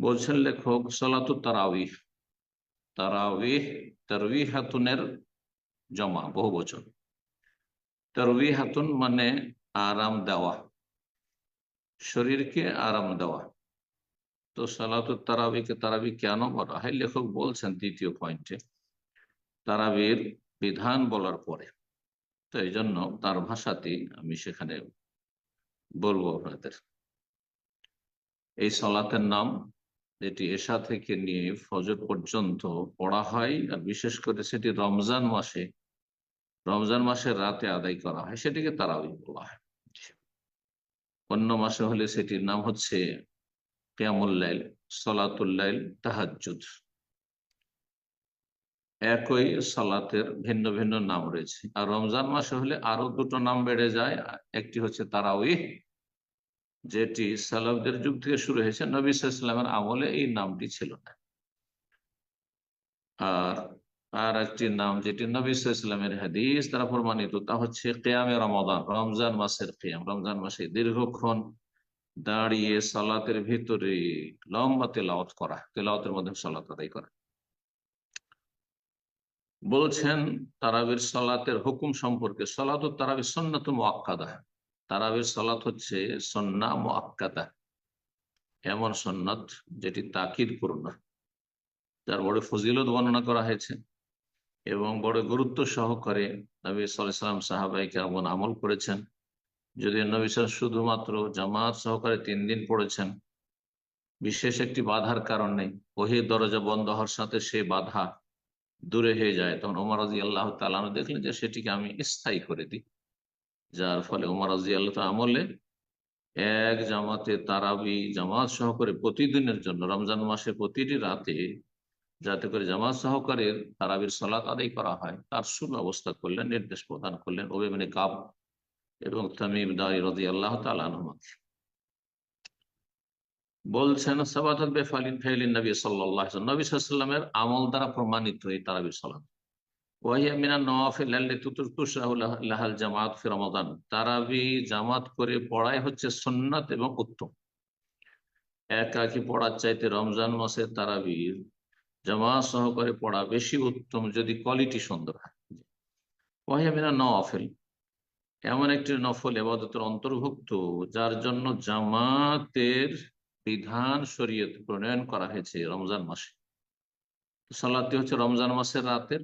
বলছেন লেখক, সলাতু তারাউিহ তারাউিহ তারবি হাতুনের জমা, বহু বচন তারবি হাতুন মানে আরাম দেওয়া। শরীরকে আরাম দেওয়া। তো সালাতু তারাবিকে তারাবি কেন বলা হয়? লেখক বলছেন দ্বিতীয় পয়েন্টে, তারাবির বিধান বলার পরে। তো এই জন্য তার ভাষাতেই আমি সেখানে বলব আপনাদের। এই সলাতের নাম যেটি এশা থেকে নিয়ে ফজর পর্যন্ত পড়া হয়, আর বিশেষ করে সেটি রমজান মাসে, রমজান মাসের রাতে আদায় করা হয়, সেটিকে তারাবি বলা হয়। অন্য মাসে হলে সেটির নাম হচ্ছে কেয়ামুল্লাইল সলাতুল্লাইল তাহাজুদ একই সালাতের ভিন্ন ভিন্ন নাম রয়েছে। আর রমজান মাসে হলে আরও দুটো নাম বেড়ে যায়, একটি হচ্ছে তারাউই যেটি সালাফদের যুগ থেকে শুরু হয়েছে, নবী ইসলামের আমলে এই নামটি ছিল না। আর আর একটি নাম যেটি নবী ইসলামের হাদিস দ্বারা প্রমাণিত, তা হচ্ছে কেয়ামে রমাদান, রমজান মাসের কেয়াম। রমজান মাসে দীর্ঘক্ষণ দাঁড়িয়ে সালাতের ভিতরে লম্বা তেলাওয়াত করা তেলাওতের মধ্যে সালাত আদায় করা। বলছেন তারাবির সালাতের হুকুম সম্পর্কে সলাত তারাবির সন্ন্যত মোয়াক্কাদা তারাবির সলাত হচ্ছে সন্না মোয়াক্কাদা এমন সন্ন্যত যেটি তাকিদ পূর্ণ যার বড় ফজিলত বর্ণনা করা হয়েছে এবং বড় গুরুত্ব সহকারে নবী সাল্লাম সাহাবাই কেমন আমল করেছেন। যদি নবী শুধুমাত্র জামাত সহকারে তিন দিন পড়েছেন, বিশেষ একটি বাধার কারণে ওহি দরজা বন্ধ হওয়ার সাথে সে বাধা দূরে হয়ে যায়। তখন ওমর রাজি আল্লাহ তালানো দেখলেন যে সেটিকে আমি স্থায়ী করে দিই। যার ফলে ওমর রাজি আল্লাহ আমলে এক জামাতে তারাবি জামাত সহকারে প্রতিদিনের জন্য, রমজান মাসে প্রতিটি রাতে যাতে করে জামাত সহকারের তারাবির সলাত আদায় করা হয়, তার সুব্যবস্থা করলেন, নির্দেশ প্রদান করলেন ওবে মানে কাব এবং তামিম দারি রাজি আল্লাহ তালানহমাকে বলছেন সাবাত বেফালিন ফাইলিন নবী সাল্লাহ নবী সাল্লামের আমল দ্বারা প্রমাণিত এই তারাবির সালাত। জামাত রমাদান। তারাবি জামাত করে পড়াই হচ্ছে সন্ন্যত এবং উত্তম। একাকি পড়ার চাইতে রমজান মাসে তারাবির জামাত সহকারে পড়া বেশি উত্তম যদি কোয়ালিটি সুন্দর হয়? ওয়াহিয়া নওয়াফেল। এমন একটি নফল এবাদতের অন্তর্ভুক্ত যার জন্য জামাতের বিধান শরীয়ত প্রণয়ন করা হয়েছে রমজান মাসে। সালাদটি হচ্ছে রমজান মাসের রাতের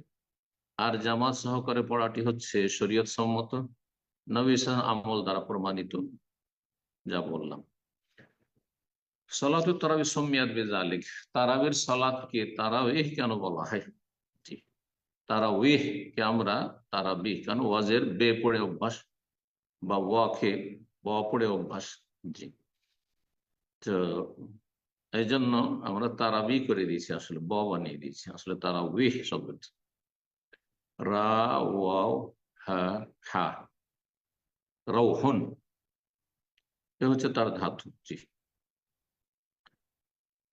আর জামাত সহকারে পড়াটি হচ্ছে শরীয়ত সম্মত, নবী আমল দ্বারা প্রমাণিত, যা বললাম। সলাত তারাবি সমিয়াদ বেজালিক তারাবির সালাদকে তারাবিহ কেন বলা হয়? তারাবিহ কে আমরা তারাবিহ কেন, ওয়াজের বে পড়ে অভ্যাস বা ওয়াকে ব পড়ে অভ্যাস, জি। তো এই জন্য আমরা তারাবি করে দিয়েছি, আসলে ব বানিয়ে দিয়েছি, আসলে তারা উইহ শব্দটি। রা ওয়াও হা হা রৌহন। এ হচ্ছে তার ধাতু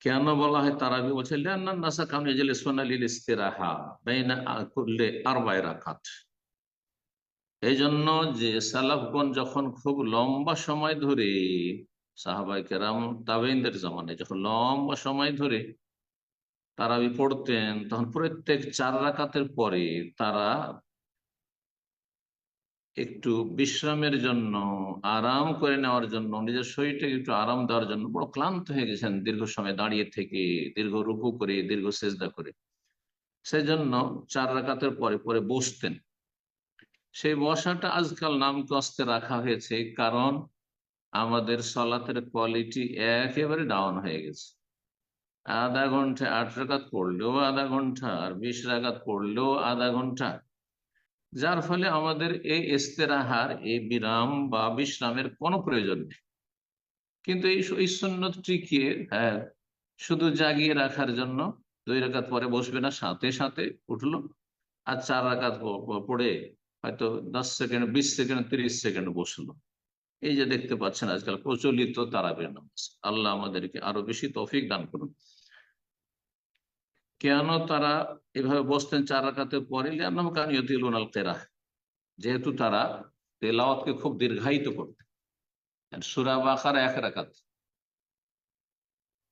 কেন বলা হয় তারাবি বলছে নাসা কাম সোনালিল ইস্তেরাহা বেনা করলে আর কাঠ এই জন্য যে সালাফগণ যখন খুব লম্বা সময় ধরে সাহাবাই কেরাম তাবেইনদের জামানে যখন লম্বা সময় ধরে তারা পড়তেন তখন প্রত্যেক চার রাকাতের পরে তারা একটু বিশ্রামের জন্য, আরাম করে নেওয়ার জন্য, নিজের শরীরটাকে একটু আরাম দেওয়ার জন্য বড় ক্লান্ত হয়ে গেছেন দীর্ঘ সময় দাঁড়িয়ে থেকে, দীর্ঘ রুকু করে, দীর্ঘ সেজদা করে। সেই জন্য চার রাকাতের পরে পরে বসতেন। সেই বসাটা আজকাল নাম কস্তে রাখা হয়েছে, কারণ আমাদের সলাতের কোয়ালিটি একেবারে ডাউন হয়ে গেছে। আধা ঘণ্টা আট রাগাত পড়লেও আধা ঘণ্টা আর বিশ রাগাত পড়লেও আধা ঘণ্টা। যার ফলে আমাদের এই ইস্তেরাহার, এই বিরাম বা বিশ্রামের কোনো প্রয়োজন নেই। কিন্তু এই সন্ন্যতটিকে হ্যাঁ শুধু জাগিয়ে রাখার জন্য দুই রাকাত পরে বসবে না, সাথে সাথে উঠল আর চার রাকাত পড়ে হয়তো দশ সেকেন্ড, বিশ সেকেন্ড, তিরিশ সেকেন্ড বসল। এই যে দেখতে পাচ্ছেন আজকাল প্রচলিত তারাবের নামাজ। আল্লাহ আমাদেরকে আরও বেশি তফিক দান করুন। কেন তারা এভাবে বসতেন চার রাখাতে পরে? তেরা যেহেতু তারা তেলাওয়াতকে খুব দীর্ঘায়িত করতেন। সুরা বাখার এক রাখাত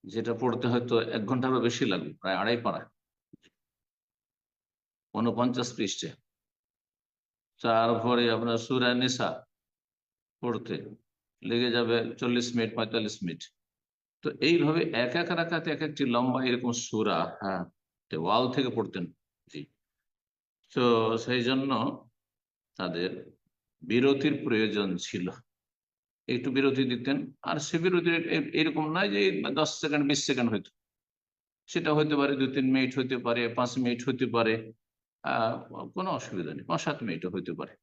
যেটা পড়তে হয়তো এক ঘন্টারও বেশি লাগবে, প্রায় আড়াই পাড়া উনপঞ্চাশ পৃষ্ঠে। তারপরে আপনার সুরা নিসা পড়তে লেগে যাবে চল্লিশ মিনিট, পঁয়তাল্লিশ মিনিট। তো এইভাবে এক এক রাখাতে এক একটি লম্বা এরকম সুরা হ্যাঁ ওয়াল থেকে পড়তেন জি। তো সেই জন্য তাদের বিরতির প্রয়োজন ছিল। একটু বিরতি দিতেন, আর সে বিরতি এরকম নয় যে দশ সেকেন্ড, বিশ সেকেন্ড হইতো। সেটা হইতে পারে দু তিন মিনিট হইতে পারে, পাঁচ মিনিট হইতে পারে কোনো অসুবিধা নেই, পাঁচ, সাত মিনিটও হইতে পারে।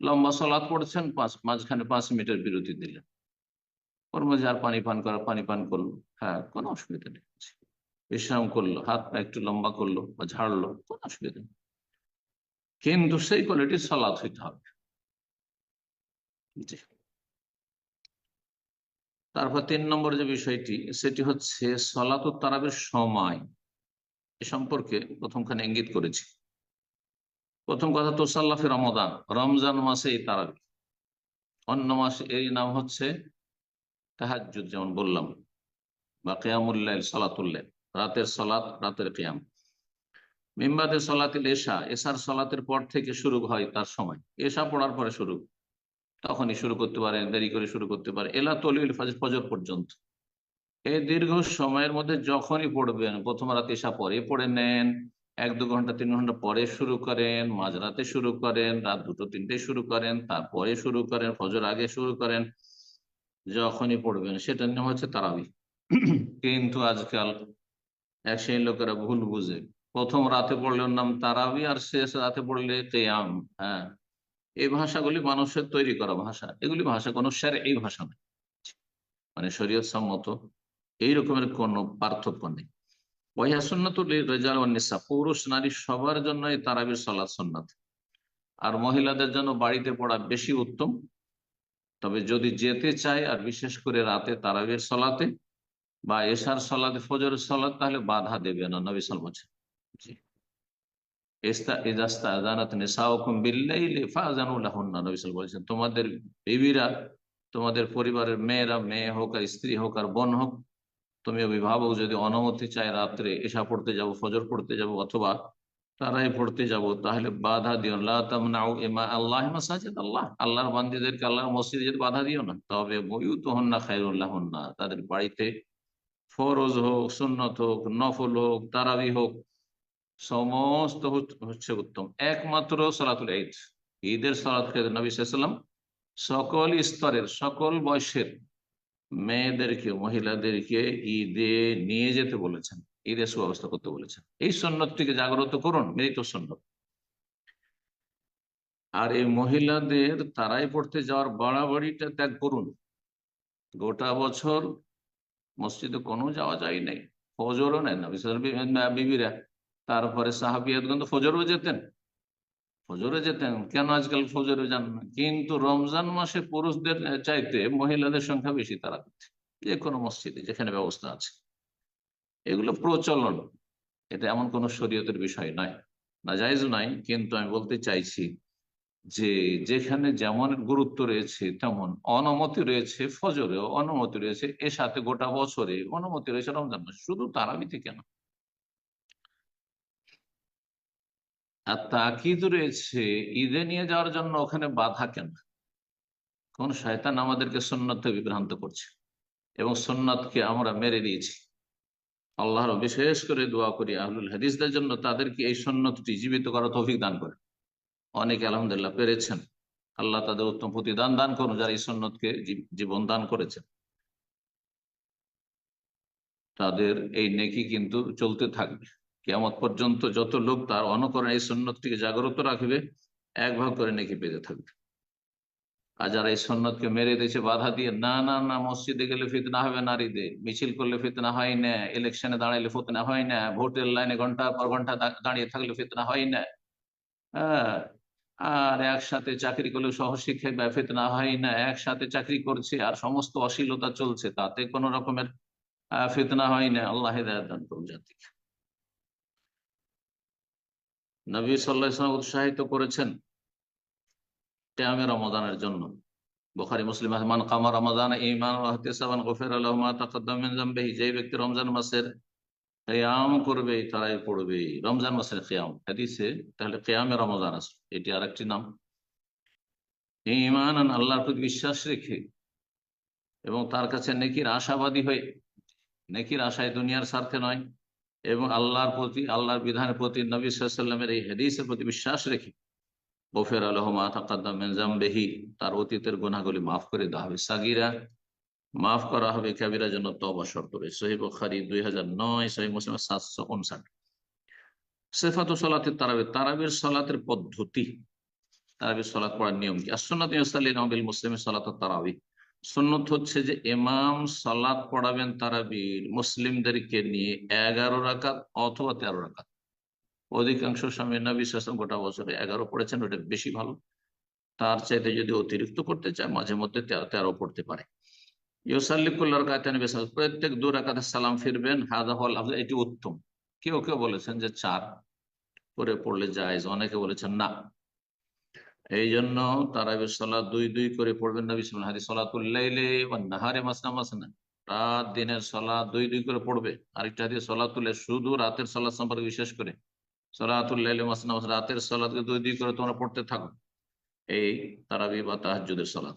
লম্বা সলাদ পড়ছেন, পাঁচ, মাঝখানে পাঁচ মিনিটের বিরতি দিলেন। ওর মধ্যে আর পানি পান করা, পানি পান করল হ্যাঁ কোনো অসুবিধা নেই। বিশ্রাম করল, হাত পা একটু লম্বা করল বা ঝাড়লো, কোনো অসুবিধা নেই। কিন্তু সেই কোয়ালিটির সলাদ হইতে হবে। তারপর তিন নম্বর যে বিষয়টি, সেটি হচ্ছে সলাত তারাবের সময়। এ সম্পর্কে প্রথমখানে ইঙ্গিত করেছি। প্রথম কথা তো সাল্লাফি রমদান রমজান মাসে এই তারাবি। অন্য মাসে এই নাম হচ্ছে তাহাজুদ যেমন বললাম, বা কেয়ামুল্লাহ সালাতুল্লাহ রাতের সলাত রাতের কেয়াম। মিম্বাদের সলাতিল এশা, এশার সলাতের পর থেকে শুরু হয় তার সময়। এশা পড়ার পরে শুরু। তখনই শুরু করতে পারে, দেরি করে শুরু করতে পারে। এলা তলিল ফজর পর্যন্ত। এই দীর্ঘ সময়ের মধ্যে যখনই পড়বেন, প্রথম রাতে এসা পরে পড়ে নেন। এক দু ঘণ্টা, তিন ঘণ্টা পরে শুরু করেন, মাঝরাতে শুরু করেন, রাত দুটো, তিনটে শুরু করেন, তারপরে শুরু করেন, ফজর আগে শুরু করেন। যখনই পড়বেন সেটা নিয়ে হচ্ছে তারাবি। কিন্তু আজকাল সেই লোকেরা ভুল বুঝে। প্রথম রাতে পড়লে ওর নাম তারাবি আর শেষ রাতে পড়লে কেয়াম হ্যাঁ? এই ভাষাগুলি মানুষের তৈরি করা ভাষা। এগুলি ভাষা কোনো স্যার এই ভাষা নয়। মানে শরীয়ত সম্মত। এই রকমের কোন পার্থক্য নেই। ওয়াহিয়া সুন্নাতুল রেজাল পুরুষ, নারী সবার জন্য এই তারাবির সলাৎ সন্ন্যত আর মহিলাদের জন্য বাড়িতে পড়া বেশি উত্তম। তবে যদি যেতে চায় আর বিশেষ করে রাতে তারাবির সলাতে বা এশার সলাতে ফজর সলাত তাহলে বাধা দেবে না নবী সাল বলছেন জি। বলেছেন তোমাদের বিবিরা তোমাদের পরিবারের মেয়েরা মেয়ে হোক আর স্ত্রী হোক আর বোন হোক তুমি অভিভাবক যদি অনুমতি চায় রাত্রে এসা পড়তে যাব ফজর পড়তে যাব অথবা তারাই পড়তে যাব তাহলে বাধা দিও আল্লাহ মাসাজিদ আল্লাহ। আল্লাহর বান্দিদেরকে আল্লাহর মসজিদে যদি বাধা দিও না। তবে বইউ তো হন না খাইরুল্লাহ না তাদের বাড়িতে ফরজ হোক, সুন্নত হোক, নফল হোক, তারাবি হোক, সমস্ত হচ্ছে উত্তম। একমাত্র সলাতুল ঈদ। ঈদের সলাত নবী সাল্লাম সকল স্তরের, সকল বয়সের মেয়েদেরকে, মহিলাদেরকে ঈদে নিয়ে যেতে বলেছেন, ঈদে সুব্যবস্থা করতে বলেছেন। এই সন্ন্যতটিকে জাগ্রত করুন, মৃত সন্ন্যত আর এই মহিলাদের, তারাই পড়তে যাওয়ার বাড়াবাড়িটা ত্যাগ করুন। গোটা বছর মসজিদে কোনো যাওয়া যায় নাই। ফজরও নেন বিবিরা, তারপরে সাহাবিয়াতগঞ্জ ফজরও যেতেন। ফজরে যেতেন। কেন আজকাল ফজরে যান না? কিন্তু রমজান মাসে পুরুষদের চাইতে মহিলাদের সংখ্যা বেশি তারা যে কোনো মসজিদে যেখানে ব্যবস্থা আছে। এগুলো প্রচলন। এটা এমন কোন শরীয়তের বিষয় নয়। না জায়জ নাই কিন্তু আমি বলতে চাইছি যে যেখানে যেমন গুরুত্ব রয়েছে, তেমন অনুমতি রয়েছে, ফজরেও অনুমতি রয়েছে, এর সাথে গোটা বছরে অনুমতি রয়েছে রমজান শুধু তারাবিতে কেন? আর তাকিদ রয়েছে, ঈদে নিয়ে যাওয়ার জন্য ওখানে বাধা কেন? কোন শয়তান আমাদেরকে সন্ন্যত বিভ্রান্ত করছে এবং সন্ন্যতকে আমরা মেরে দিয়েছি। আল্লাহর বিশেষ করে দোয়া করি আহলুল হাদিসদের জন্য, তাদেরকে এই সন্ন্যতটি জীবিত করার তৌফিক দান করে। অনেকে আলহামদুলিল্লাহ পেরেছেন। আল্লাহ তাদের উত্তম প্রতিদান দান করুন, যারা এই সন্ন্যতকে জীবন দান করেছেন। তাদের এই নেকি কিন্তু চলতে থাকবে। কেমন পর্যন্ত যত লোক তার অনুকরণ এই সন্ন্যতটিকে জাগ্রত রাখবে, এক ভাগ করে নেকি পেতে থাকবে। আর যারা এই সন্ন্যতকে মেরে দিয়েছে, বাধা দিয়ে, না না না, মসজিদে গেলে ফিতনা হবে নারীদের। মিছিল করলে ফিতনা হয় না। ইলেকশনে দাঁড়াইলে ফিতনা হয় না। ভোটের লাইনে ঘণ্টা পর ঘণ্টা দাঁড়িয়ে থাকলে ফিতনা হয় না। হ্যাঁ আর একসাথে চাকরি করলে সহশিক্ষায় না হয় না, একসাথে চাকরি করছে আর সমস্ত অশ্লীলতা চলছে, তাতে কোন রকমের ফিতনা হয় না। আল্লাহ দান করুন নবী সাল্লাহ উৎসাহিত করেছেন ক্যামে রমদানের জন্য। বুখারী, মুসলিম মান কামা রমাদান ঈমান ওয়া ইহতিসাবান গুফিরা লাহু মা তাকাদ্দাম মিন যে ব্যক্তি রমজান মাসের কিয়াম করবে, তারাই পড়বে। রমজান মাসের কিয়াম হাদিসে তাহলে কিয়ামে রমজান আছে। এটি আরেকটি নাম। ঈমান আল্লাহর প্রতি বিশ্বাস রেখে এবং তার কাছে নেকির আশাবাদী হয়ে, নেকির আশায় দুনিয়ার স্বার্থে নয় এবং আল্লাহর প্রতি, আল্লাহর বিধানের প্রতি নবী সাল্লামের এই হাদিসের প্রতি বিশ্বাস রেখে বফের আলহমা তাকাদ্দাম বেহি তার অতীতের গুনাহগুলি মাফ করে দেওয়া হবে। সাগিরা মাফ করা হবে কাবিরার জন্য তবা শর্ত রয়েছে সহি বখারি দুই হাজার নয় সহি মুসলিম সাতশো উনষাট। সেফাত সলাতের তারাবি তারাবির সলাতের পদ্ধতি। তারাবির সলাত পড়ার নিয়ম কি? আসন্নাত নবিল মুসলিমের সলাত তারাবি। সুন্নত হচ্ছে যে ইমাম সালাত পড়াবেন তারাবির মুসলিমদেরকে নিয়ে এগারো রাকাত অথবা তেরো রাকাত। অধিকাংশ সময় নবী শাসন গোটা বছরে এগারো পড়েছেন ওটা বেশি ভালো। তার চাইতে যদি অতিরিক্ত করতে চায়, মাঝে মধ্যে তেরো পড়তে পারে। ইউসাল্লিকুল্লার কায়তান প্রত্যেক দু রাকাতে সালাম ফিরবেন। হাদা হল এটি উত্তম। কেউ কেউ বলেছেন যে চার করে পড়লে যায় অনেকে বলেছেন না। এই জন্য তারাবির সলাদ দুই দুই করে পড়বেন নবী সাল্লাম হাদি সলাতুল্লাইলে বা নাহারে মাসনা মাসনা রাত দিনের সলা দুই দুই করে পড়বে। আরেকটা দিয়ে সলা তুলে শুধু রাতের সলাদ সম্পর্কে বিশেষ করে। সলাতুল্লাইলে মাসনা মাসনা রাতের সলাদকে দুই দুই করে তোমরা পড়তে থাকো। এই তারাবি বা তাহাজুদের সলাদ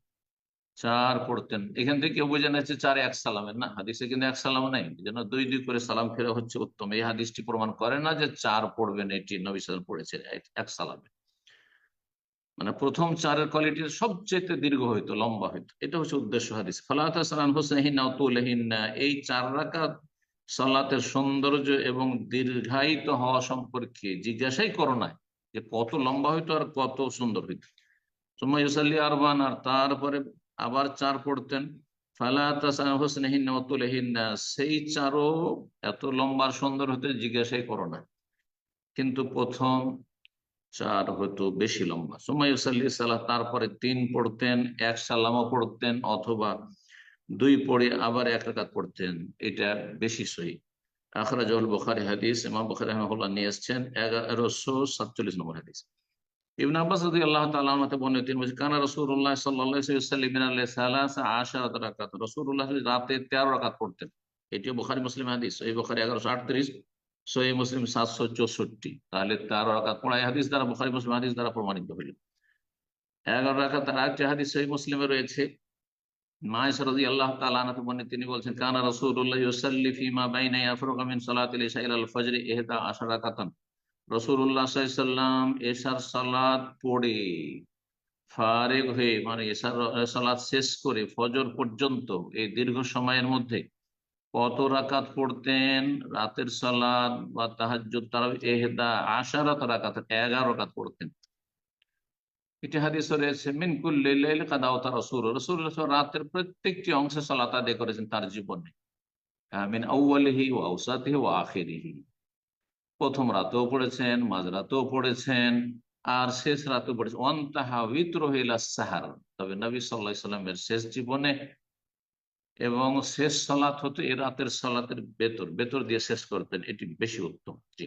চার পড়তেন। এখান থেকে কেউ বোঝা যাচ্ছে চার এক সালামের, না? হাদিসে কিন্তু এক সালাম নাই। যেন দুই দুই করে সালাম ফেরা হচ্ছে উত্তম। এই হাদিসটি প্রমাণ করে না যে চার পড়বেন এটি নবী সালাম পড়েছে এক সালামে। মানে প্রথম চারের কোয়ালিটি সবচেয়ে দীর্ঘ হইতো, লম্বা হইতো। এটা হচ্ছে উদ্দেশ্য হাদিস। ফলাত এই চার রাকাত সালাতের সৌন্দর্য এবং দীর্ঘায়িত হওয়া সম্পর্কে জিজ্ঞাসাই করো না যে কত লম্বা হইতো আর কত সুন্দর হইতো। ইউসাল্লি আরবান আর তারপরে আবার চার পড়তেন সেই চারও এত লম্বা সুন্দর হতে জিজ্ঞাসাই করো না। কিন্তু প্রথম চার হয়তো বেশি লম্বা। সুমাইসাল্লি সাল্লাহ তারপরে তিন পড়তেন, এক সালামও পড়তেন, অথবা দুই পড়ে আবার এক রাকাত পড়তেন, এটা বেশি সহি। আখরাজল বখারি হাদিস, ইমাম বখারি রহমুল্লাহ নিয়ে এসছেন এগারোশো সাতচল্লিশ নম্বর হাদিস। ইবন আব্বাস আল্লাহ বর্ণিত তিনি বলছেন কানা রসুল্লাহ রসুল্লাহ রাতে তেরো রাকাত পড়তেন। এটিও বোখারি, মুসলিম হাদিস। বোখারি এগারোশো আটত্রিশ মুসলিম সাতশো চৌষট্টি। তাহলে তেরো রাকাত পড়াই হাদিস দ্বারা, বোখারি, মুসলিম হাদিস দ্বারা প্রমাণিত হইল এগারো রাকাত তার আরেকটি হাদিস মুসলিমে রয়েছে। মায়েশরদি আল্লাহ তালাতে বর্ণিত, তিনি বলছেন, কানা রসুল্লাহ ইউসাল্লি ফিমা বাইনা ইয়াফরুকা মিন সালাতিল ইশা ইলাল ফজরি ইহদা আশারা রাকাতান। এসার সালাদ পড়ে ফারেক হয়ে মানে এসার সালাদ শেষ করে ফজর পর্যন্ত, এই দীর্ঘ সময়ের মধ্যে কত রাকাত পড়তেন? রাতের সালাদ বা তাহাজ তারা এহেদা, আশারাত রাকাত, এগারো রাকাত পড়তেন। এটি রাতের প্রত্যেকটি অংশে সালাত আদায় করেছেন তার জীবনে। মিন আউ্বালিহি ও আউসাতিহি ও আখেরিহি। প্রথম রাতেও পড়েছেন, মাঝ রাতেও পড়েছেন, আর শেষ রাতেও পড়েছেন। অন্তাহা রহিলা সাহার। তবে নবী সাল্লাহ সাল্লামের শেষ জীবনে এবং শেষ সলাৎ হতো এ রাতের সলাতের বেতর বেতর দিয়ে শেষ করতেন, এটি বেশি উত্তম। জি।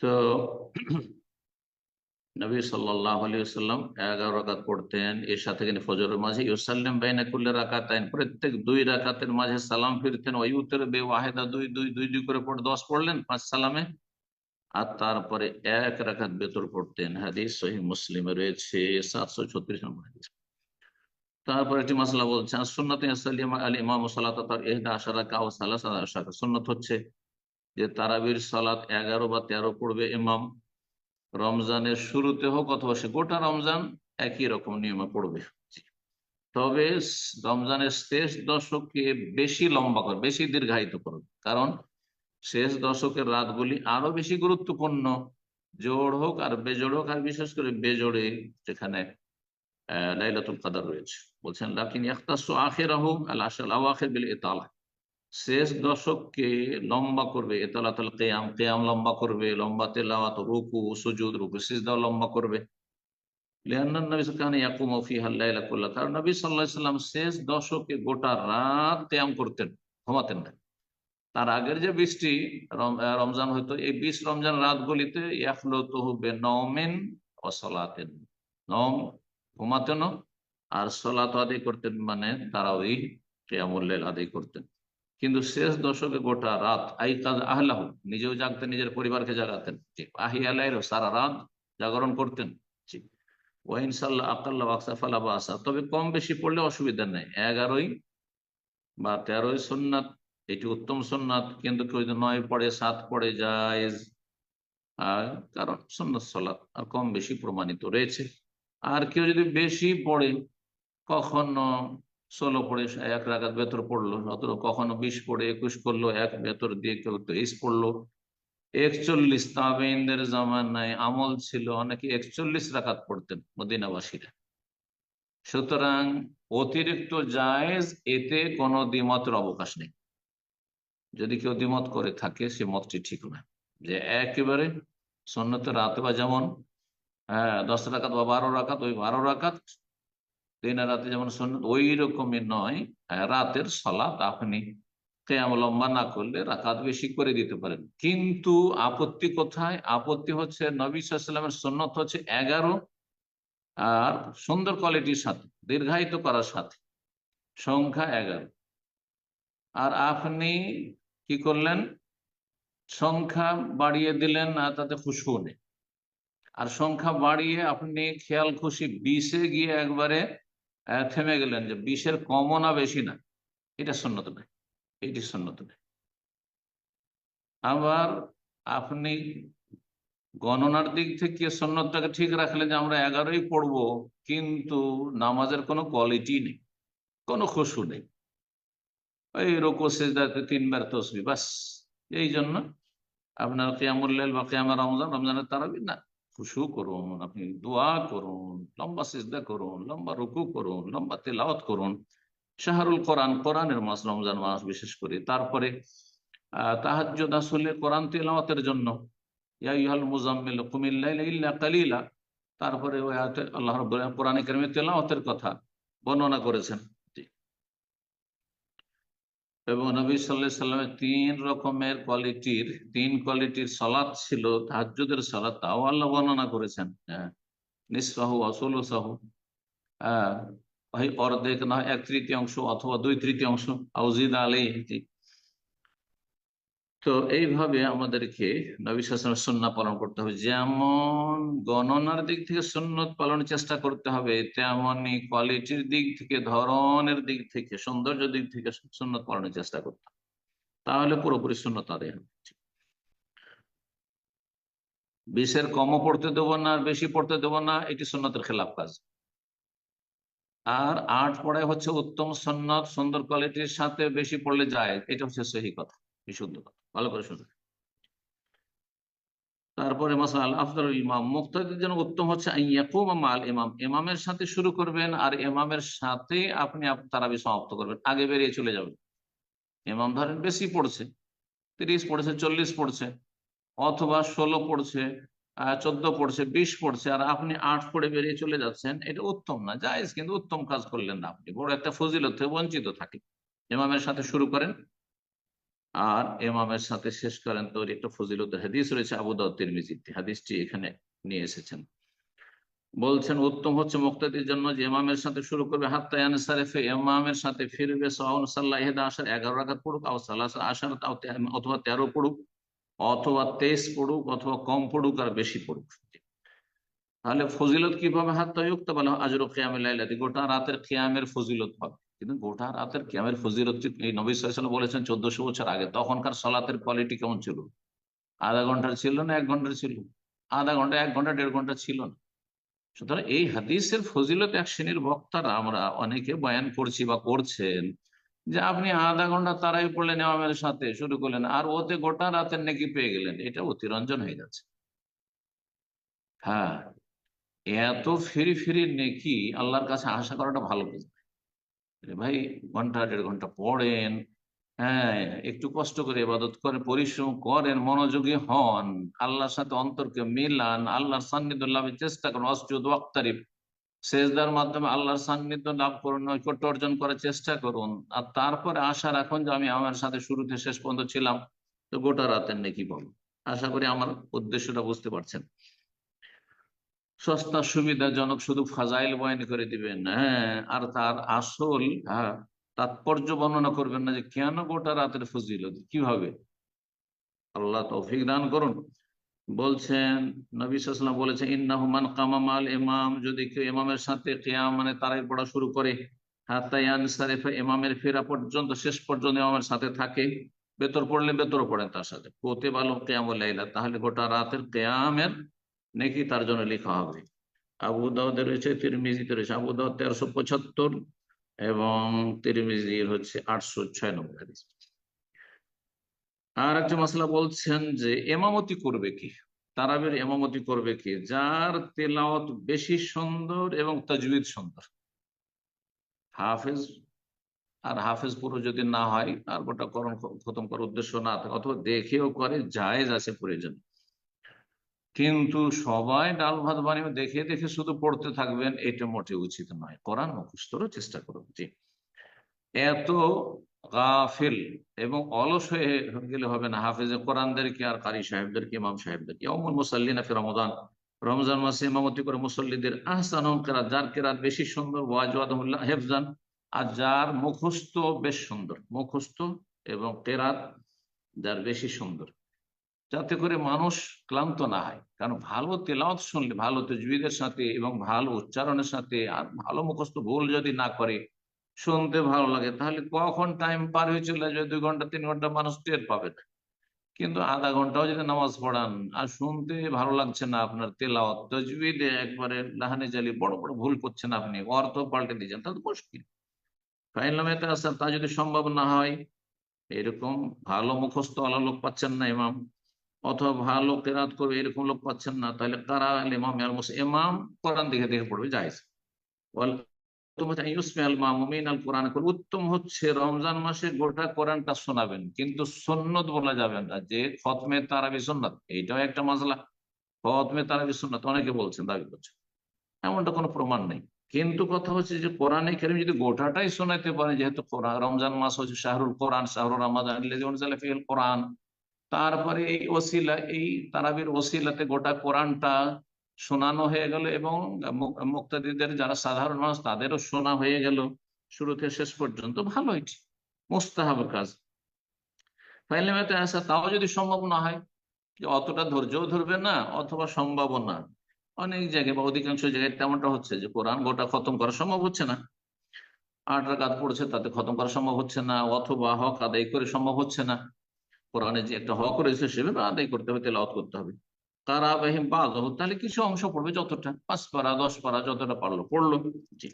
তো নবী সাল্লাহ আলিয়াল্লাম এগারো রাকাত পড়তেন এর সাথে কিন্তু ফজরের মাঝে ইউসাল্লাম বাইনা কুল্লে রাকাতাইন প্রত্যেক দুই রাকাতের মাঝে সালাম ফিরতেন। ওই উত্তরে বে ওয়াহেদা দুই দুই দুই দুই করে পড়ে দশ পড়লেন, পাঁচ সালামে। আর তারপরে এক রাকাত বেতর পড়তেন। হাদিস সহি মুসলিমে রয়েছে, সাতশো ছত্রিশ নম্বর হাদিস। তারপর একটি মশলা বলছেন সুন্নত আলী ইমাম সালাত এহদা আশারা কাউ সালাস সুন্নত হচ্ছে যে তারাবির সালাত এগারো বা তেরো পড়বে ইমাম রমজানের শুরুতে হোক অথবা সে গোটা রমজান একই রকম নিয়মে পড়বে। তবে রমজানের শেষ দশকে বেশি লম্বা করবে বেশি দীর্ঘায়িত করবে। কারণ শেষ দশকের রাতগুলি আরও বেশি গুরুত্বপূর্ণ। জোড় হোক আর বেজোড় হোক, আর বিশেষ করে বেজোড়ে যেখানে লাইলাতুল কাদার রয়েছে। বলছেন, লাকিন ইয়াখতাসু আখিরাহু আল আশাল আওয়াখির বিল ইতালা। শেষ দশককে লম্বা করবে এতলাতল কেয়াম কেয়াম লম্বা করবে, লম্বা তেলাওয়াত, রুকু, সুজুদ, রুকু, সিজদাও লম্বা করবে। কারণ নবী সাল্লাম শেষ দশকে গোটা রাত কিয়াম করতেন, ঘুমাতেন না। তার আগের যে বৃষ্টি রমজান হয়তো এই বিশ রমজান রাতগুলিতে ইয়াখলুতুহু বিনওমিন ওয়া সালাতিন। নম ঘুমাতেন আর সলাত আদায় করতেন মানে তারাউই কিয়ামুল লাইল আদায় করতেন। কিন্তু শেষ দশকে গোটা রাত আই কাজ আহলাহ নিজেও জাগতেন, নিজের পরিবারকে জাগাতেন। আহি আলাইরও সারা রাত জাগরণ করতেন। তবে কম বেশি পড়লে অসুবিধা নেই। এগারোই বা তেরোই সোননাথ এটি উত্তম সোননাথ কিন্তু কেউ যদি নয় পড়ে, সাত পড়ে যায় আর কারণ সন্ন্যত সলাৎ, আর কম বেশি প্রমাণিত রয়েছে। আর কেউ যদি বেশি পড়ে, কখনো ষোলো পড়ে এক রাগাত ভেতর পড়ল অথবা কখনো বিশ পড়ে একুশ করল এক ভেতর দিয়ে কেউ তেইশ পড়ল। একচল্লিশ তাবেইনদের জামানায় আমল ছিল, অনেকে একচল্লিশ রাকাত পড়তেন মদিনাবাসীরা। সুতরাং অতিরিক্ত জায়েজ এতে কোনো দ্বিমতের অবকাশ নেই। যদি কেউ দ্বিমত করে থাকে, সে মতটি ঠিক না যে একেবারে সন্ন্যতের রাত বা যেমন হ্যাঁ দশ রাখাত বা বারো রাকাত ওই বারো রাকাত দিন রাতে যেমন সন্ন্যত ওই রকমের নয় রাতের সলাত আপনি কেয়াম লম্বা না করলে রাকাত বেশি করে দিতে পারেন। কিন্তু আপত্তি কোথায়? আপত্তি হচ্ছে নবী সাল্লামের সন্ন্যত হচ্ছে এগারো আর সুন্দর কোয়ালিটির সাথে, দীর্ঘায়িত করার সাথে। সংখ্যা এগারো। আর আপনি কি করলেন? সংখ্যা বাড়িয়ে দিলেন আর তাতে খুশবু নেই। আর সংখ্যা বাড়িয়ে আপনি খেয়াল খুশি বিশে গিয়ে একবারে থেমে গেলেন যে বিশের কমও না বেশি না। এটা সন্ন্যত নয়। এটি সন্ন্যত নয়। আবার আপনি গণনার দিক থেকে সন্ন্যতটাকে ঠিক রাখলেন যে আমরা এগারোই পড়ব, কিন্তু নামাজের কোনো কোয়ালিটি নেই, কোনো খুশু নেই। ওই রোকো সেজদাতে তিনবার তসবি, বাস। এই জন্য আপনার কেয়ামুল্লাল বা কেয়ামা রমজান, রমজানের তারাবি না। খুশু করুন, আপনি দোয়া করুন, লম্বা সিজদা করুন, লম্বা রুকু করুন, লম্বা তেলাওয়াত করুন। শাহরুল কোরআন, কোরআনের মাস, রমজান মাস বিশেষ করে। তারপরে তাহাজ্জুদ আসলে কোরআন তেলাওয়াতের জন্য। ইয়া ইহাল মুজাম্মিল কুমিল্লাইলা ইল্লা কালিলা। তারপরে ওই আল্লাহ কোরআনে কারিমে তেলাওয়াতের কথা বর্ণনা করেছেন। এবং নবী সাল্লাহ সাল্লামের তিন রকমের কোয়ালিটির, তিন কোয়ালিটির সালাদ ছিল তাহাজুদের সালাদ তাও আল্লাহ বর্ণনা করেছেন। নিঃসাহু অসল সাহু অর্ধেক না এক তৃতীয় অংশ অথবা দুই তৃতীয় অংশ আউজিদ আলী তো এইভাবে আমাদেরকে নবী শাসনের সন্না পালন করতে হবে। যেমন গণনার দিক থেকে সন্ন্যত পালনের চেষ্টা করতে হবে তেমনই কোয়ালিটির দিক থেকে, ধরনের দিক থেকে, সৌন্দর্য দিক থেকে সন্ন্যত পালনের চেষ্টা করতে হবে। তাহলে পুরোপুরি শূন্যত আদায় হবে। বিশের কমও পড়তে দেবো না বেশি পড়তে দেবো না, এটি সন্ন্যতের খেলাফ কাজ। আর আট পড়ায় হচ্ছে উত্তম সন্ন্যত সুন্দর কোয়ালিটির সাথে বেশি পড়লে যায়, এটা হচ্ছে সেই কথা, বিশুদ্ধ কথা। ভালো করে শুনবে তারপরে মাসাল আফদল ইমাম মুক্তাদির জন্য উত্তম হচ্ছে আল ইমাম। ইমামের সাথে শুরু করবেন আর ইমামের সাথে আপনি তারাবি সমাপ্ত করবেন। আগে বেরিয়ে চলে যাবেন। ইমাম ধরেন বেশি পড়ছে, তিরিশ পড়ছে, চল্লিশ পড়ছে, অথবা ষোলো পড়ছে চোদ্দ পড়ছে, বিশ পড়ছে, আর আপনি আট পড়ে বেরিয়ে চলে যাচ্ছেন, এটা উত্তম না যাইজ কিন্তু উত্তম কাজ করলেন না আপনি। বড় একটা ফজিলত থেকে বঞ্চিত থাকে। ইমামের সাথে শুরু করেন আর এমামের সাথে শেষ করেন তো একটা ফজিলত হাদিস রয়েছে আবু দাউদ্দিন হাদিসটি এখানে নিয়ে এসেছেন। বলছেন, উত্তম হচ্ছে মুক্তাদির জন্য যে এমামের সাথে শুরু করবে হাত্তায়ান সারেফে এমামের সাথে ফিরবে সাউন সাল্লাহ আসার এগারো রাখাত পড়ুক, আও সাল্লাহ আসার অথবা তেরো পড়ুক, অথবা তেইশ পড়ুক, অথবা কম পড়ুক আর বেশি পড়ুক। তাহলে ফজিলত কীভাবে হাত তৈক্ত বলে, আজর কেয়ামিল্লাহ গোটা রাতের কেয়ামের ফজিলত হবে। কিন্তু গোটা রাতের কেয়ামের ফজিলত এই নবী সাল্লাম বলেছেন চোদ্দশো বছর আগে। তখনকার সলাতের কোয়ালিটি কেমন ছিল? আধা ঘণ্টার ছিল না, এক ঘণ্টার ছিল? আধা ঘণ্টা, এক ঘণ্টা, দেড় ঘণ্টা ছিল না। সুতরাং এই হাদিসের ফজিলত এক শ্রেণির বক্তারা আমরা অনেকে বয়ান করছি বা করছেন যে আপনি আধা ঘণ্টা তারাই পড়লেন ইমামের সাথে, শুরু করলেন, আর ওতে গোটা রাতের নেকি পেয়ে গেলেন। এটা অতিরঞ্জন হয়ে যাচ্ছে। হ্যাঁ এত ফিরি ফিরি নেকি আল্লাহর কাছে আশা করাটা ভালো বুঝবে ভাই, ঘণ্টা দেড় ঘণ্টা পড়েন হ্যাঁ একটু কষ্ট করে ইবাদত করে পরিশ্রম করেন, মনোযোগী হন, আল্লাহর সাথে অন্তরকে মিলান, আল্লাহর সান্নিধ্য লাভের চেষ্টা করুন, অসজুদ ওয়াক্তারিফ সেজদার মাধ্যমে আল্লাহর সান্নিধ্য লাভ করুন, নৈকট্য অর্জন করার চেষ্টা করুন। আর তারপরে আশা রাখুন যে আমি আমার সাথে শুরুতে শেষ পর্যন্ত ছিলাম, তো গোটা রাতের নাকি পাবো আশা করি আমার উদ্দেশ্যটা বুঝতে পারছেন। সস্তা সুবিধাজনক শুধু ফাজাইল বয়ান করে দিবেন হ্যাঁ আর তার আসল হ্যাঁ তাৎপর্য বর্ণনা করবেন না যে কেন গোটা রাতের ফজিলত, কীভাবে? আল্লাহ তৌফিক দান করুন। বলছেন, নবী সাল্লাম বলেছেন ইমাম যদি কেউ ইমামের সাথে কেয়াম মানে তারাই পড়া শুরু করে হাতায়ান ইমামের ফেরা পর্যন্ত, শেষ পর্যন্ত ইমামের সাথে থাকে, বেতর পড়লে বেতর পড়েন তার সাথে। কোতে বালো কেয়াম তাহলে গোটা রাতের কেয়ামের নাকি তার জন্য লেখা হবে? আবু দাউদের রয়েছে, তিরমিজিতে রয়েছে। আবু দাউদ তেরোশো পঁচাত্তর এবং তিরমিজির হচ্ছে আটশো ছয় নম্বর আর একটা মশলা বলছেন যে, এমামতি করবে কি? তারাবের এমামতি করবে কি? যার তেলাওয়াত বেশি সুন্দর এবং তাজবিদ সুন্দর। হাফেজ, আর হাফেজ পুরো যদি না হয়, আর গোটা করণ, খতম করার উদ্দেশ্য না থাকে, অথবা দেখেও করে, জায়েজ আছে প্রয়োজন। কিন্তু সবাই ডাল ভাত বানিয়ে দেখে দেখে শুধু পড়তে থাকবেন, এটা মোটে উচিত নয়। কোরআন মুখস্থরও চেষ্টা করুন এত গাফিল এবং অলস হয়ে গেলে হবে না। হাফেজে কোরআনদেরকে আর কারি সাহেবদেরকে ইমাম সাহেবদেরকে অমল মুসাল্লিনা ফি রমজান। রমজান মাসে ইমামতি করে মুসল্লিদের আহসান কেরাত, যার কেরাত বেশি সুন্দর ওয়াজওয়াদুল্লাহ হেফজান, আর যার মুখস্থ বেশ সুন্দর, মুখস্থ এবং কেরাত যার বেশি সুন্দর। যাতে করে মানুষ ক্লান্ত না হয়। কারণ ভালো তেলাওয়াত শুনলে ভালো তজবিদের সাথে এবং ভালো উচ্চারণের সাথে আর ভালো মুখস্থ ভুল যদি না করে, শুনতে ভালো লাগে, তাহলে কখন টাইম পার হয়ে চলে যাবে দুই ঘণ্টা, তিন ঘণ্টা মানুষ টের পাবে না। কিন্তু আধা ঘন্টাও যদি নামাজ পড়ান, আর শুনতে ভালো লাগছে না আপনার তেলাওয়াত তজবিদে একবারে লাহানে জালি বড় বড় ভুল করছেন আপনি, অর্থ পাল্টে দিয়েছেন তাহলে মুশকিল। তা যদি সম্ভব না হয়, এরকম ভালো মুখস্থ আলা লোক পাচ্ছেন না ইমাম। অথবা ভালো কেরাত করবে, এরকম লোক পাচ্ছেন না। তাহলে কারা ইমাম ইমাম কোরআন দেখে দেখে পড়বে যাইজ উত্তম হচ্ছে রমজান মাসে গোটা কোরআনটা শোনাবেন, কিন্তু সন্ন্যত বলা যাবে না যে খতমে তারাবি সন্ন্যত এইটাও একটা মশলা খতমে তারাবি সন্ন্যত অনেকে বলছেন, দাবি করছেন। এমনটা কোনো প্রমাণ নেই। কিন্তু কথা হচ্ছে যে কোরআনে কেরিম যদি গোটাটাই শোনাইতে পারে, যেহেতু রমজান মাস হচ্ছে শাহরুল কোরআন, শাহরুল রমাদান কোরআন তারপরে এই ওসিলা, এই তারাবির ওসিলাতে গোটা কোরআনটা শোনানো হয়ে গেল এবং মুক্তাদিদের যারা সাধারণ মানুষ তাদেরও শোনা হয়ে গেল। শুরু থেকে শেষ পর্যন্ত ভালো এটি মোস্তাহাব কাজ ফাইলেমেতে আসা তাও যদি সম্ভব না হয়, যে অতটা ধৈর্যও ধরবে না, অথবা সম্ভব না। অনেক জায়গায় বা অধিকাংশ জায়গায় তেমনটা হচ্ছে যে কোরআন গোটা খতম করা সম্ভব হচ্ছে না। আট রাকাত পড়ছে, তাতে খতম করা সম্ভব হচ্ছে না, অথবা হক আদায় করে সম্ভব হচ্ছে না। কোরআনে যে একটা হক রয়েছে সেভাবে আদায় করতে হবে, তেলাওয়াত করতে হবে। কারা বাহিম বাদ তাহলে কিছু অংশ পড়বে যতটা? পাঁচ পারা, দশ পারা, যতটা পারল, পড়ল। জি।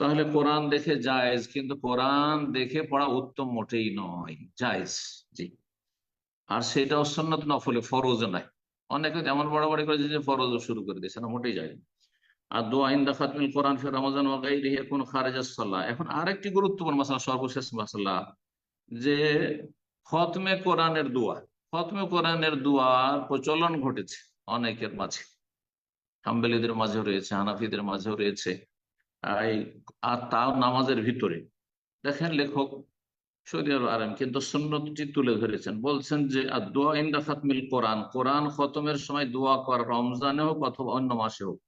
তাহলে কোরআন দেখে জায়েজ, কিন্তু কোরআন দেখে পড়া উত্তম মোটেই নয়। জায়েজ, জি। আর সেটা অসন্নত নফলে, ফরজ নাই অনেকে এমন বাড়াবাড়ি করেছে যে ফরজ শুরু করে দিয়েছে, না মোটেই যায় আর দোয়া ইন্দা খাতমিল কোরআন ফের রমজান ওয়াগাইরিহি এখন খারেজাস সাল্লাহ এখন আরেকটি গুরুত্বপূর্ণ মাসালা, সর্বশেষ মাসালা, যে খতমে কোরআনের দোয়া খতমে কোরআনের দোয়ার প্রচলন ঘটেছে অনেকের মাঝে। হাম্বেলিদের মাঝেও রয়েছে, হানাফিদের মাঝেও রয়েছে। আর তাও নামাজের ভিতরে। দেখেন লেখক সৌদি আরব আরাম কিন্তু সুন্নতটি তুলে ধরেছেন। বলছেন যে দোয়া ইন্দা খাতমিল কোরআন। কোরআন খতমের সময় দোয়া কর, রমজানে হোক অথবা অন্য মাসে হোক।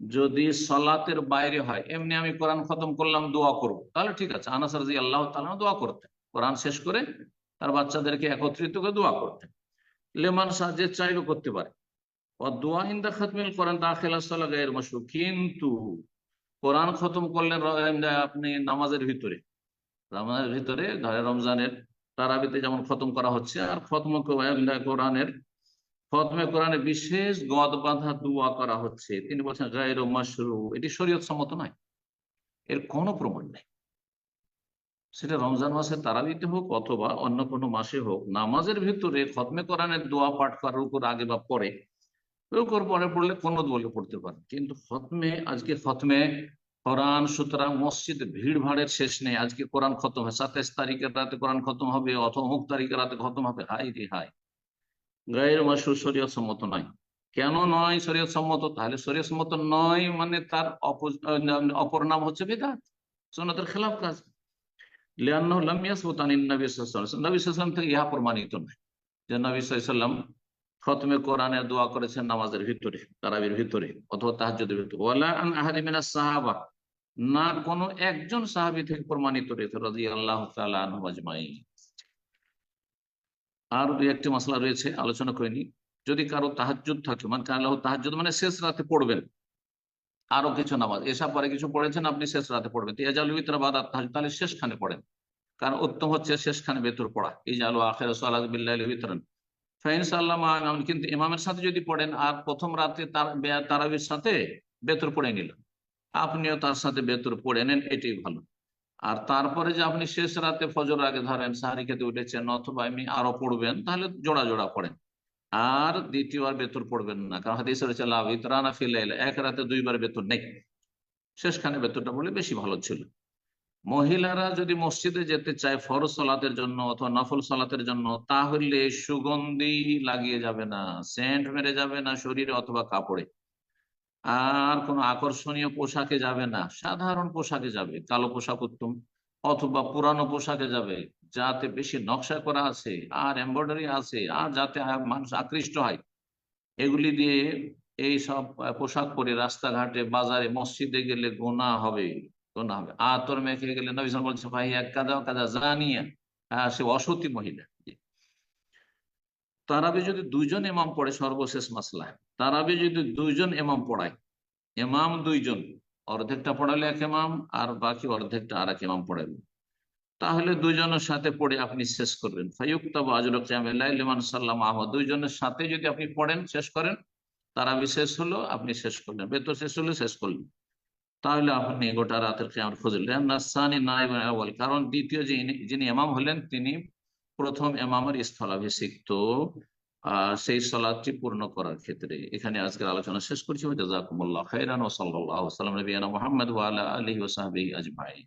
যদি সলাতের বাইরে হয়, এমনি আমি কোরআন খতম করলাম, দোয়া করব। তাহলে ঠিক আছে। আনাসার জি আল্লাহ তালা দোয়া করতেন। কোরআন শেষ করে তার বাচ্চাদেরকে একত্রিত করে দোয়া করতেন লেমান সাহায্যের চাইলেও করতে পারে। দোয়া ইন্দা খাতমিল কোরআন দাখিলা সাল্লাহ গায়ের মশরু কিন্তু কোরআন খতম করলেন আপনি নামাজের ভিতরে। নামাজের ভিতরে ধরে রমজানের তারাবিতে যেমন খতম করা হচ্ছে, আর খতম কোরআনের, খতমে কোরআনে বিশেষ গদ বাঁধা দোয়া করা হচ্ছে। তিনি বলছেন গায়ের মাসরু এটি শরীয়ত সম্মত নয়। এর কোনো প্রমাণ নেই। সেটা রমজান মাসে তারাবিতে হোক অথবা অন্য কোনো মাসে হোক, নামাজের ভিতরে খতমে কোরআনের দোয়া পাঠ করার উপর আগে বা পরে উপর পরে পড়লে কোনো বলে পড়তে পারে কিন্তু খতমে, আজকে খতমে কোরআন, সুতরাং মসজিদ ভিড় ভাড়ের শেষ নেই। আজকে কোরআন খতম হয় সাতাইশ তারিখের রাতে কোরআন খতম হবে, অথবা অমুক তারিখের রাতে খতম হবে। হাই রে হাই গায়ের মাসু শরীয়ত সম্মত নয়। কেন নয় শরীয়ত সম্মত? তাহলে শরীয়ত সম্মত নয় মানে তার অপো- অপর নাম হচ্ছে বেদাত। সোনাতের খেলাফ কাজ। থেকে ইহা প্রমাণিত নয় যে নবী খতমে কোরআনে দোয়া করেছেন নামাজের ভিতরে, তারাবির ভিতরে, অথবা ভিতরে। সাহাবা, না কোনো একজন সাহাবী থেকে প্রমাণিত রয়েছে তাআলা আনহু আজমাইন। আর দুই একটি মশলা রয়েছে, আলোচনা করিনি। যদি কারও তাহাজ্জুদ থাকে মানে আল্লাহ তাহাজ্জুদ মানে শেষ রাতে পড়বেন আরও কিছু নামাজ। এসব পরে কিছু পড়েছেন, আপনি শেষ রাতে পড়বেন। তেজাল ভিতরে বাদ তাহলে শেষখানে পড়েন। কারণ উত্তম হচ্ছে শেষখানে বেতর পড়া। এই জালু আখের সালাদ কিন্তু ইমামের সাথে যদি পড়েন, আর প্রথম রাতে তারাবির সাথে বেতর পড়ে নিলেন আপনিও তার সাথে বেতর পড়ে নেন, এটাই ভালো। আর তারপরে যে আপনি শেষ রাতে ফজর আগে ধরেন, সাহারি খেতে উঠেছেন, অথবা এমনি আরও পড়বেন, তাহলে জোড়া জোড়া পড়েন। আর দ্বিতীয়বার বেতর পড়বেন না। কারণ হাদিস রয়েছে লাভ ইতরানা ফিলাইল এক রাতে দুইবার বেতর নেই। শেষখানে বেতরটা বলে বেশি ভালো ছিল। মহিলারা যদি মসজিদে যেতে চায় ফরজ সালাতের জন্য অথবা নফল সালাতের জন্য, তাহলে সুগন্ধি লাগিয়ে যাবে না, সেন্ট মেরে যাবে না শরীরে অথবা কাপড়ে। আর কোনো আকর্ষণীয় পোশাকে যাবে না, সাধারণ পোশাকে যাবে, কালো পোশাক উত্তম, অথবা পুরানো পোশাকে যাবে যাতে বেশি নকশা করা আছে, আর এমব্রয়ডারি আছে, আর যাতে মানুষ আকৃষ্ট হয়। এগুলি দিয়ে এই সব পোশাক পরে রাস্তাঘাটে, বাজারে, মসজিদে গেলে গোনা হবে গোনা হবে। আতর মেখে গেলে নবী সাল্লাল্লাহু আলাইহি ওয়াসাল্লাম বলছে ভাই এক কাদা কাদা জানিয়া হ্যাঁ সে অসতী মহিলা। তারাবি যদি দুইজন এমাম পড়ে, সর্বশেষ মাসলা তারাবি যদি দুইজন এমাম পড়ায় এমাম দুইজন, অর্ধেকটা পড়ালে এক এমাম আর বাকি অর্ধেকটা আর এক এমাম পড়াবে। তাহলে দুইজনের সাথে পড়ে আপনি শেষ করবেন। সাল্লাম দুইজনের সাথে যদি আপনি পড়েন, শেষ করেন তারা শেষ হলো, আপনি শেষ করলেন। বেতর শেষ হলো শেষ করলেন। তাহলে আপনি গোটা রাতের কেমন খুঁজলেন কারণ দ্বিতীয় যিনি যিনি ইমাম হলেন, তিনি প্রথম ইমামের স্থলাভিষিক্ত। সেই সলাদটি পূর্ণ করার ক্ষেত্রে এখানে আজকের আলোচনা শেষ করছি। জাজাকুমুল্লাহ খাইরান ও নবিয়ানা মুহাম্মদ আলা আলিহি ওয়া সাহবিহি আজমাইন।